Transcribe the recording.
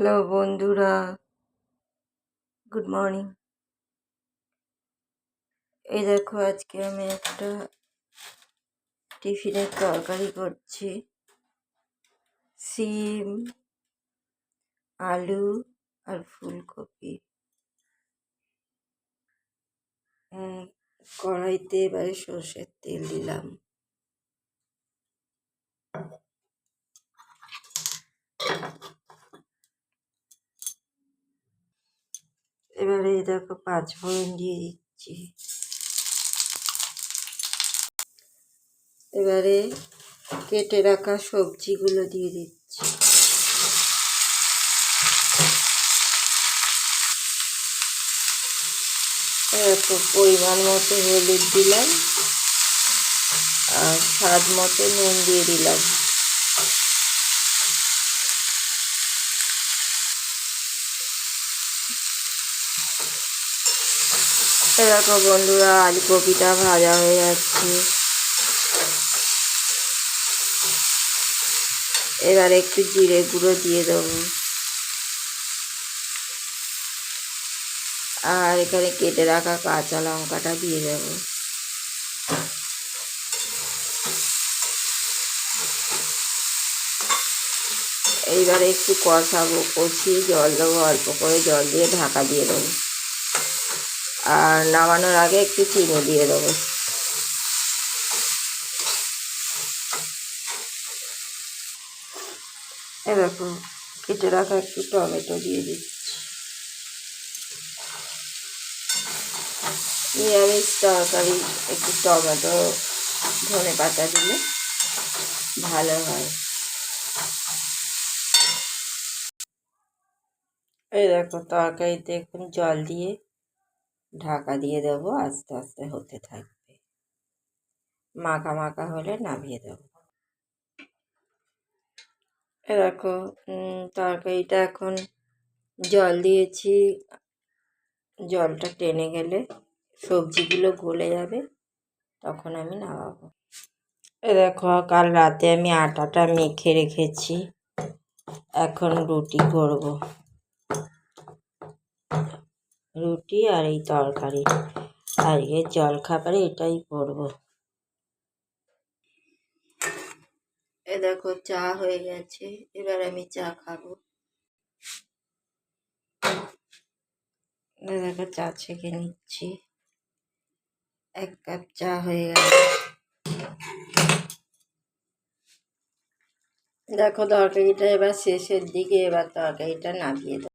Hello বন্ধুরা। Good morning এই দেখো, আজকে আমি একটা টিফিনের তরকারি করছি। সিম, আলু আর ফুলকপি। কড়াইতে এবারে সর্ষের তেল দিলাম। এবারে এই দেখো পাঁচ ফোড়ন দিয়ে দিচ্ছি। এবারে কেটে রাখা সবজিগুলো দিয়ে দিচ্ছি। দেখো পরিমাণ মতো হলুদ দিলাম আর স্বাদ মতো নুন দিয়ে দিলাম। দেখো বন্ধুরা আলু কপিটা ভাজা হয়ে যাচ্ছে। এবার একটু জিরে গুঁড়ো দিয়ে দেবো। আর এখানে কেটে রাখা কাঁচা লঙ্কাটা দিয়ে দেব। এইবারে একটু কষাবো, কষিয়ে জল দেবো, অল্প করে জল দিয়ে ঢাকা দিয়ে দেবো। আর নামানোর আগে একটু চিনি দিয়ে দেবো। এ দেখো, কেটে রাখা একটু টমেটো দিয়ে দিচ্ছি। নিরামিষ তরকারি, একটু টমেটো, ধনে পাতা দিলে ভালো হয়। এই দেখো, তরকারিতে এখন জল দিয়ে ঢাকা দিয়ে দেব, আস্তে আস্তে হতে থাকবে। মাখা মাখা হলে নামিয়ে দেবো। দেখো তরকারিটা এখন জল দিয়েছি। জলটা টেনে গেলে সবজিগুলো গলে যাবে, তখন আমি নামাবো। এ দেখো, কাল রাতে আমি আটাটা মেখে রেখেছি। এখন রুটি করব। রুটি আর এই তরকারি। আজকে জলখাবারে এটাই করব। এ দেখো, চা হয়ে গেছে। এবার আমি চা খাব। দেখো, চা ছেঁকে নিচ্ছি। এক কাপ চা হয়ে গেল। দেখো, তরকারিটা এবার শেষের দিকে, এবার তরকারিটা নামিয়ে দেবো।